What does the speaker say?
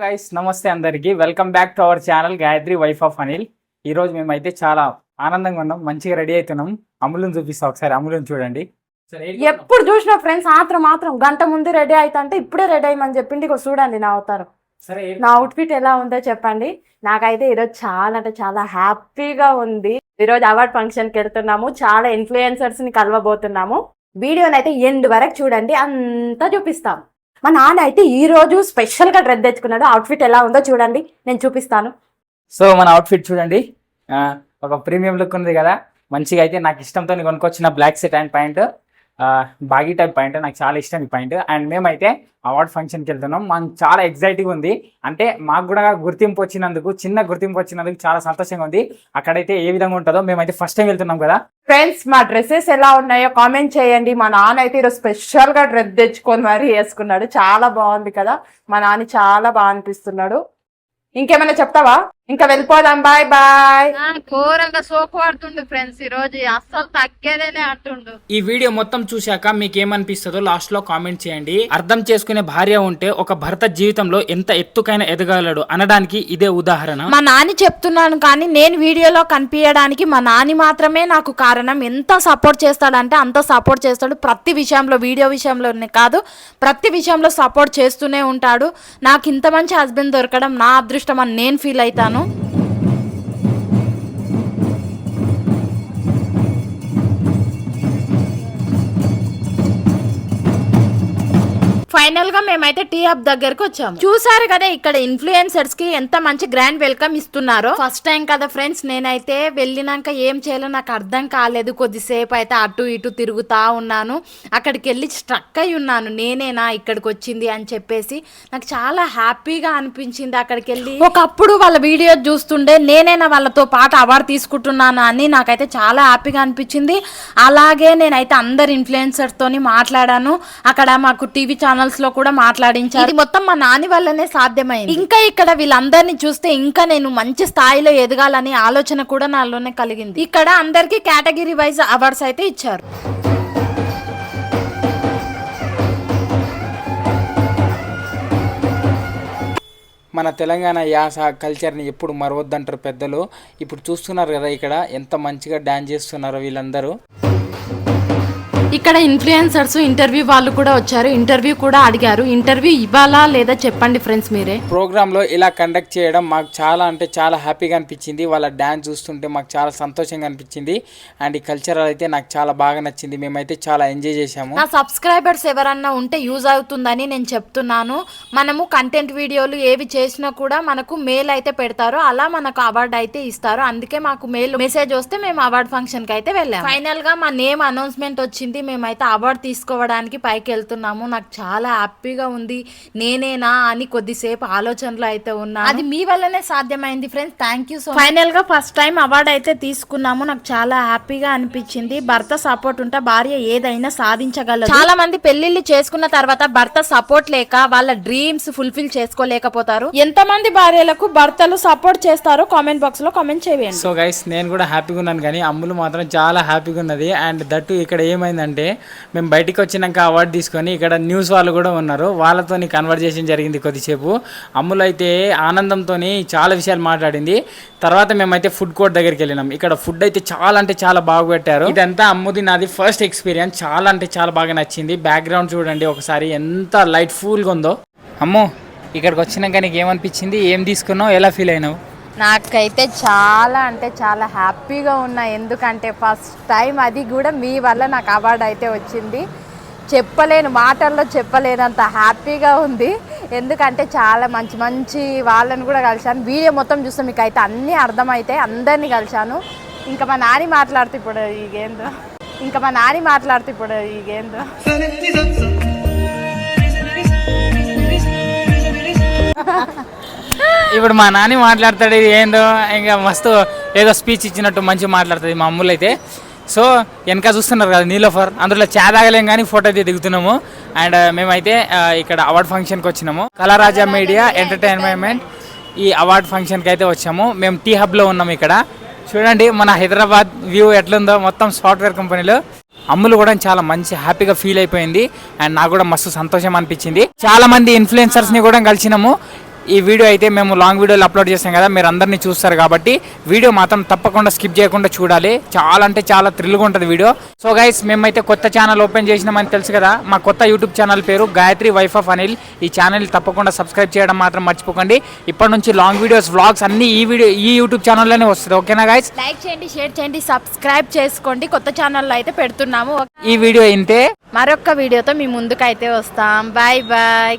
Guys నమస్తే అందరికి. Welcome back to our channel Gayatri wife of Anil ఈ రోజు మేమైతే చాలా ఆనందంగా ఉన్నాం మంచిగా రెడీ అవుతున్నాం. అమలుని చూపిస్తా ఒకసారి అమలుని చూడండి. ఎప్పుడు చూసిన ఫ్రెండ్స్ ఆత్రం మాత్రం గంట ముందు రెడీ అవుతా అంటే ఇప్పుడే రెడీ అయ్యమని చెప్పింది ఇక చూడండి నా అవతారం? నా అవుట్ఫిట్ ఎలా ఉందో చెప్పండి. నాకైతే ఈరోజు చాలా అంటే చాలా హ్యాపీగా ఉంది. ఈరోజు అవార్డ్ ఫంక్షన్కి వెళ్తున్నాము. చాలా ఇన్ఫ్లుయెన్సర్స్ని కలవబోతున్నాము. వీడియోని అయితే ఎండ్ వరకు చూడండి. అంతా చూపిస్తాం. మా నాన్న అయితే ఈ రోజు స్పెషల్గా డ్రెస్ తెచ్చుకున్నాడు. అవుట్ఫిట్ ఎలా ఉందో చూడండి. నేను చూపిస్తాను. సో మన అవుట్ఫిట్ చూడండి. ఒక ప్రీమియం లుక్ ఉంది కదా. మంచిగా అయితే నాకు ఇష్టంతో కొనుక్కొచ్చిన black set and pant baggy type point. నాకు చాలా ఇష్టం ఈ పాయింట్. అండ్ మేమైతే అవార్డ్ ఫంక్షన్కి వెళ్తున్నాం. మనం చాలా ఎగ్జైటింగ్ ఉంది. అంటే మాకు కూడా గుర్తింపు వచ్చినందుకు చిన్న గుర్తింపు వచ్చినందుకు చాలా సంతోషంగా ఉంది. అక్కడైతే ఏ విధంగా ఉంటుందో మేమైతే ఫస్ట్ టైం వెళ్తున్నాం కదా. ఫ్రెండ్స్ మా డ్రెస్సెస్ ఎలా ఉన్నాయో కామెంట్ చేయండి. మా నాన్న అయితే ఈరోజు స్పెషల్గా డ్రెస్ తెచ్చుకొని మరి వేసుకున్నాడు. చాలా బాగుంది కదా. మా నాన్న చాలా బాగా అనిపిస్తున్నాడు. ఇంకేమైనా చెప్తావా? ఇంకా వెళ్ళిపోదాం బాయ్ బాయ్. ఘోరంగా సోకు పడుతుండు ఫ్రెండ్స్ ఈ రోజు అస్సలు తగ్గేదేనే అంటుండు ఈ వీడియో మొత్తం చూశాక మీకు ఏమనిపిస్తుందో లాస్ట్లో కామెంట్ చేయండి. అర్థం చేసుకునే భార్య ఉంటే ఒక భర్త జీవితంలో ఎంత ఎత్తుకైన ఎదగలడు అనడానికి ఇదే ఉదాహరణ. మా నాని చెప్తున్నాను కానీ నేను వీడియోలో కనిపించడానికి మా నాని మాత్రమే నాకు కారణం. ఎంత సపోర్ట్ చేస్తాడంటే అంత సపోర్ట్ చేస్తాడు. ప్రతి విషయంలో వీడియో విషయంలోనే కాదు ప్రతి విషయంలో సపోర్ట్ చేస్తూనే ఉంటాడు. నాకు ఇంత మంచి హస్బెండ్ దొరకడం నా అదృష్టం అని నేను ఫీల్ అవుతాను. の？ఫైనల్గా మేమైతే టీ హబ్ దగ్గరకు వచ్చాము. చూసారు కదా ఇక్కడ ఇన్ఫ్లుయెన్సర్స్కి ఎంత మంచి గ్రాండ్ వెల్కమ్ ఇస్తున్నారో? ఫస్ట్ టైం కదా ఫ్రెండ్స్ నేనైతే వెళ్ళినాక ఏం చేయాలో నాకు అర్థం కాలేదు. కొద్దిసేపు అయితే అటు ఇటు తిరుగుతా ఉన్నాను. అక్కడికి వెళ్ళి స్ట్రక్ అయి ఉన్నాను. నేనేనా ఇక్కడికి వచ్చింది అని చెప్పేసి నాకు చాలా హ్యాపీగా అనిపించింది అక్కడికి వెళ్ళి. ఒకప్పుడు వాళ్ళ వీడియో చూస్తుండే నేనేనా వాళ్ళతో పాటు అవార్డు తీసుకుంటున్నాను అని నాకైతే చాలా హ్యాపీగా అనిపించింది. అలాగే నేనైతే అందరు ఇన్ఫ్లుయెన్సర్ తోని మాట్లాడాను. అక్కడ మాకు టీవీ ఛానల్స్లో కూడా మాట్లాడించారు. ఇది మొత్తం మా నాని వల్లనే సాధ్యమైంది. ఇంకా ఇక్కడ వీళ్ళందరినీ చూస్తే ఇంకా నేను మంచి స్థాయిలో ఎదగాలని ఆలోచన కూడా నాలోనే కలిగింది. ఇక్కడ అందరికి కేటగిరీ వైజ్ అవార్డ్స్ అయితే ఇచ్చారు. మన తెలంగాణ యాస కల్చర్ని ఎప్పుడు మరవద్దంటారు పెద్దలు? ఇప్పుడు చూస్తున్నారు కదా ఇక్కడ ఎంత మంచిగా డాన్స్ చేస్తున్నారో వీళ్ళందరూ. ఇక్కడ ఇన్ఫ్లుయెన్సర్స్ ఇంటర్వ్యూ వాళ్ళు కూడా వచ్చారు. ఇంటర్వ్యూ కూడా అడిగారు. ఇంటర్వ్యూ ఇవ్వాలా లేదా చెప్పండి ఫ్రెండ్స్ మీరే. ప్రోగ్రాంలో ఇలా కండక్ట్ చేయడం మాకు చాలా అంటే చాలా హ్యాపీగా అనిపించింది. వాళ్ళ డ్యాన్స్ చూస్తుంటే మాకు చాలా సంతోషంగా అనిపించింది. అండ్ ఈ కల్చర్ అయితే నాకు చాలా బాగా నచ్చింది. మేమైతే చాలా ఎంజాయ్ చేశాము. నా సబ్స్క్రైబర్స్ ఎవరన్నా ఉంటే యూజ్ అవుతుందని నేను చెప్తున్నాను. మనము కంటెంట్ వీడియోలు ఏవి చేసినా కూడా మనకు మెయిల్ అయితే పెడతారు. అలా మనకు అవార్డు అయితే ఇస్తారు. అందుకే మాకు మెయిల్ మెసేజ్ వస్తే మేము అవార్డ్ ఫంక్షన్కి అయితే వెళ్ళాము. ఫైనల్గా మా నేమ్ అనౌన్స్మెంట్ వచ్చింది. మేమైతే అవార్డు తీసుకోవడానికి పైకి వెళ్తున్నాము నాకు చాలా హ్యాపీగా ఉంది. నేనేనా అని కొద్దిసేపు ఆలోచనలో అయితే ఉన్నా అది మీ వల్లనే సాధ్యమైంది ఫ్రెండ్స్. థ్యాంక్ యూ సో ఫైనల్గా ఫస్ట్ టైం అవార్డు అయితే తీసుకున్నాము. నాకు చాలా హ్యాపీగా అనిపించింది. భర్త సపోర్ట్ ఉంటే భార్య ఏదైనా సాధించగలదు. చాలా మంది పెళ్ళిళ్ళు చేసుకున్న తర్వాత భర్త సపోర్ట్ లేక వాళ్ళ డ్రీమ్స్ ఫుల్ఫిల్ చేసుకోలేకపోతారు. ఎంత మంది భార్యలకు భర్తలు సపోర్ట్ చేస్తారో కామెంట్ బాక్స్లో కామెంట్ చేయండి. సో గైస్ నేను కూడా హ్యాపీగా ఉన్నాను కానీ అమ్ములు మాత్రం చాలా హ్యాపీగా ఉన్నది. అండ్ దట్టు ఇక్కడ ఏమైందంటే మేము బయటికి వచ్చినాక అవార్డు తీసుకొని ఇక్కడ న్యూస్ వాళ్ళు కూడా ఉన్నారు. వాళ్ళతో కన్వర్జేషన్ జరిగింది కొద్దిసేపు. అమ్ములు అయితే ఆనందంతో చాలా విషయాలు మాట్లాడింది. తర్వాత మేమైతే ఫుడ్ కోర్ట్ దగ్గరికి వెళ్ళినాం. ఇక్కడ ఫుడ్ అయితే చాలా అంటే చాలా బాగా పెట్టారు. ఇదంతా అమ్ముది నాది ఫస్ట్ ఎక్స్పీరియన్స్ చాలా అంటే చాలా బాగా నచ్చింది. బ్యాక్గ్రౌండ్ చూడండి ఒకసారి ఎంత లైట్ ఫుల్గా ఉందో. అమ్మో ఇక్కడికి వచ్చినాక నీకు ఏమనిపించింది ఏం తీసుకున్నావు? ఎలా ఫీల్ అయినావు? నాకైతే చాలా అంటే చాలా హ్యాపీగా ఉన్నా ఎందుకంటే ఫస్ట్ టైం అది కూడా మీ వల్ల నాకు అవార్డు అయితే వచ్చింది చెప్పలేను మాటల్లో చెప్పలేనంత హ్యాపీగా ఉంది ఎందుకంటే చాలా మంచి మంచి వాళ్ళని కూడా కలిశాను వీడియో మొత్తం చూస్తే మీకు అయితే అన్నీ అర్థమవుతాయి అందరినీ కలిశాను ఇంకా మా నాని మాట్లాడుతూ ఇప్పుడు ఈ ఈగేందో ఇంకా మా నాని మాట్లాడుతూ ఇప్పుడు ఈ గేంద్రో ఇప్పుడు మా నాని మాట్లాడతాడు ఇది ఏందో ఇంకా మస్తు ఏదో స్పీచ్ ఇచ్చినట్టు మంచిగా మాట్లాడుతుంది మా అమ్ములు అయితే. సో వెనక చూస్తున్నారు కదా నీలోఫర్ అందులో చా తాగలేం కానీ ఫోటో అయితే దిగుతున్నాము. అండ్ మేమైతే ఇక్కడ అవార్డ్ ఫంక్షన్కి వచ్చినాము. కళారాజా మీడియా ఎంటర్టైన్మెంట్ ఈ అవార్డ్ ఫంక్షన్కి అయితే వచ్చాము. మేము టీ హబ్లో ఉన్నాము ఇక్కడ. చూడండి మన హైదరాబాద్ వ్యూ ఎట్లుందో మొత్తం సాఫ్ట్వేర్ కంపెనీలో అమ్ములు కూడా చాలా మంచి హ్యాపీగా ఫీల్ అయిపోయింది. అండ్ నాకు కూడా మస్తు సంతోషం అనిపించింది. చాలా మంది ఇన్ఫ్లుయెన్సర్స్ని కూడా కలిసినాము. ఈ వీడియో అయితే మేము లాంగ్ వీడియోలు అప్లోడ్ చేస్తాం కదా మీరు అందరినీ చూస్తారు కాబట్టి వీడియో మాత్రం తప్పకుండా స్కిప్ చేయకుండా చూడాలి. చాలా అంటే చాలా థ్రిల్గా ఉంటుంది వీడియో. సో గైస్ మేమైతే కొత్త ఛానల్ ఓపెన్ చేసినామని తెలుసు కదా మా కొత్త యూట్యూబ్ ఛానల్ పేరు గాయత్రి వైఫ్ ఆఫ్ అనిల్ ఈ ఛానల్ తప్పకుండా సబ్స్క్రైబ్ చేయడం మాత్రం మర్చిపోకండి. ఇప్పటి నుంచి లాంగ్ వీడియోస్ వ్లాగ్స్ అన్ని ఈ వీడియో ఈ యూట్యూబ్ ఛానల్లోనే వస్తుంది ఓకేనా గైస్ లైక్ చేయండి షేర్ చేయండి సబ్స్క్రైబ్ చేసుకోండి. కొత్త ఛానల్లో అయితే పెడుతున్నాము ఈ వీడియో ఇంతే. మరొక వీడియోతో మీ ముందుకైతే వస్తాం. Bye bye